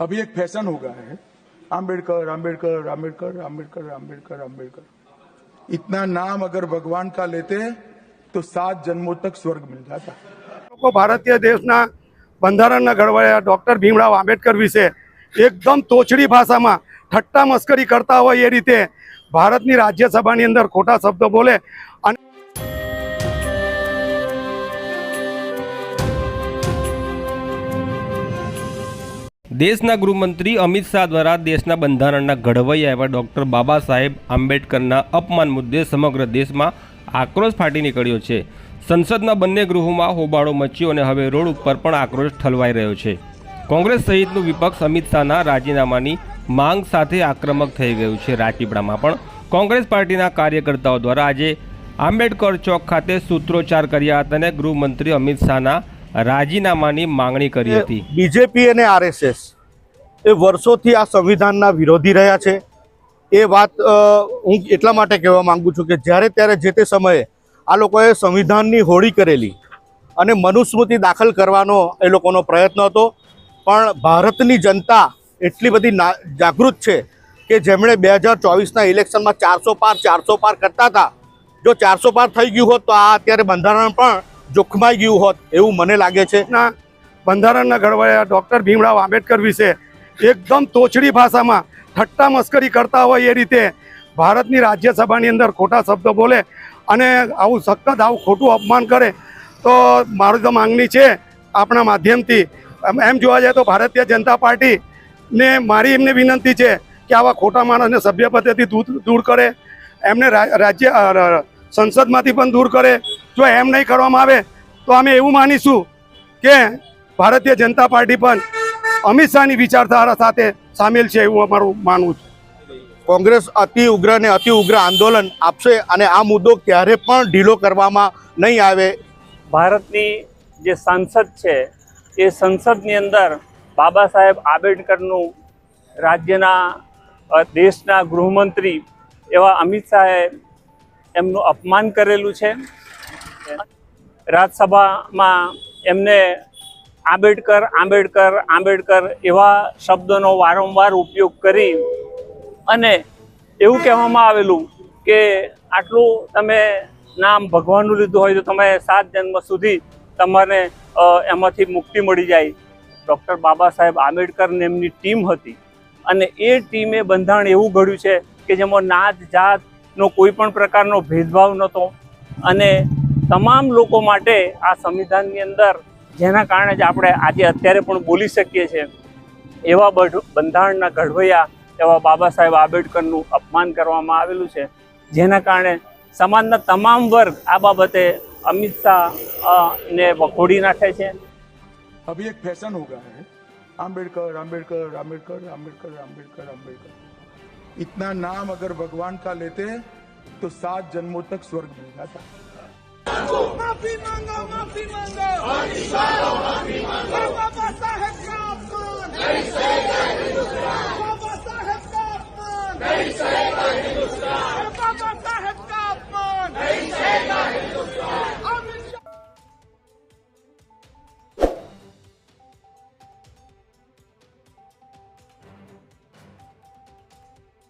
अभी एक फैशन हो गया है आम्बेडकर आम्बेडकर आम्बेडकर आम्बेडकर आम्बेडकर आम्बेडकर इतना नाम अगर भगवान का लेते तो सात जन्मों तक स्वर्ग मिल जाता લોકો ભારતીય દેશના બંધારણના ઘડવૈયા ડૉક્ટર ભીમરાવ આંબેડકર વિશે એકદમ તોછડી ભાષામાં ઠટ્ટા મસ્કરી કરતા હોય એ રીતે ભારતની રાજ્યસભાની અંદર ખોટા શબ્દો બોલે અને દેશના ગૃહમંત્રી અમિત શાહ દ્વારા દેશના બંધારણના ઘડવૈયા એવા ડૉક્ટર બાબા સાહેબ આંબેડકરના અપમાન મુદ્દે સમગ્ર દેશમાં આક્રોશ ફાટી નીકળ્યો છે. સંસદના બંને ગૃહોમાં હોબાળો મચ્યો અને હવે રોડ ઉપર પણ આક્રોશ ઠલવાઈ રહ્યો છે. કોંગ્રેસ સહિતનું વિપક્ષ અમિત શાહના રાજીનામાની માંગ સાથે આક્રમક થઈ ગયું છે રાજપીપળામાં પણ. કોંગ્રેસ પાર્ટીના કાર્યકર્તાઓ દ્વારા આજે આંબેડકર ચોક ખાતે સૂત્રોચ્ચાર કર્યા હતા અને ગૃહમંત્રી અમિત શાહના રાજીનામાની માંગણી કરી હતી. બીજેપી અને આરએસએસ એ વર્ષોથી આ સંવિધાનના વિરોધી રહ્યા છે. એ વાત હું એટલા માટે કહેવા માંગુ છું કે જ્યારે ત્યારે જે તે સમયે આ લોકોએ સંવિધાનની હોળી કરેલી અને મનુસ્મૃતિ દાખલ કરવાનો એ લોકોનો પ્રયત્ન હતો પણ ભારતની જનતા એટલી બધી ના જાગૃત છે કે જેમણે બે હજાર ચોવીસના ઇલેક્શનમાં ચારસો પાર ચારસો પાર કરતા હતા. જો ચારસો પાર થઈ ગયું હોત તો આ અત્યારે બંધારણ પણ જોખમાઈ ગયું હોત એવું મને લાગે છે. ના, બંધારણના ઘડવાયા ડૉક્ટર ભીમરાવ આંબેડકર વિશે એકદમ તોછડી ભાષામાં ઠટ્ટા મસ્કરી કરતા હોય એ રીતે ભારતની રાજ્યસભાની અંદર ખોટા શબ્દો બોલે અને આવું સખત આવું ખોટું અપમાન કરે, તો મારી તો માંગણી છે આપણા માધ્યમથી. એમ- જોવા જાય તો ભારતીય જનતા પાર્ટીને મારી એમને વિનંતી છે કે આવા ખોટા માણસને સભ્ય પદેથી દૂર કરે. એમને રાજ્ય સંસદમાંથી પણ દૂર કરે. જો એમ નહીં કરવામાં આવે તો અમે એવું માનીશું કે ભારતીય જનતા પાર્ટી પણ અમિત શાહની વિચારધારા સાથે સામેલ છે એવું અમારું માનવું છે. કોંગ્રેસ અતિ ઉગ્ર ને અતિ ઉગ્ર આંદોલન આપશે અને આ મુદ્દો ક્યારે પણ ઢીલો કરવામાં નહીં આવે. ભારતની જે સંસદ છે એ સંસદની અંદર બાબા સાહેબ આંબેડકરનું રાજ્યના દેશના ગૃહમંત્રી એવા અમિત શાહે એમનું અપમાન કરેલું છે. રાજ્યસભામાં એમને આંબેડકર આંબેડકર આંબેડકર એવા શબ્દોનો વારંવાર ઉપયોગ કરી અને એવું કહેવામાં આવેલું કે આટલું તમે નામ ભગવાનનું લીધું હોય તો તમે સાત જન્મ સુધી તમારે એમાંથી મુક્તિ મળી જાય. ડૉક્ટર બાબા સાહેબ આંબેડકરને એમની ટીમ હતી અને એ ટીમે બંધારણ એવું ઘડ્યું છે કે જેમાં નાત જાતનો કોઈ પણ પ્રકારનો ભેદભાવ નહોતો અને તમામ લોકો માટે આ સંવિધાનની અંદર જેના કારણે જ આપણે આજે અત્યારે પણ બોલી શકીએ છીએ એવા બઢ- બંધારણના ઘડવૈયા એવા બાબા સાહેબ આંબેડકરનું અપમાન કરવામાં આવેલું છે જેના કારણે સમાજના તમામ વર્ગ આ બાબતે અમિત શાહ અ, ને વખોડી નાખે છે अभी एक फैशन हो गया है आम्बेडकर आम्बेडकर आम्बेडकर आम्बेडकर आम्बेडकर आम्बेडकर इतना नाम अगर भगवान का लेते तो सात जन्मों तक स्वर्ग मिल जाता माफी मांगो माफी मांगो माफी मांगो बाबा साहेब का अपमान बाबा साहेब का अपमान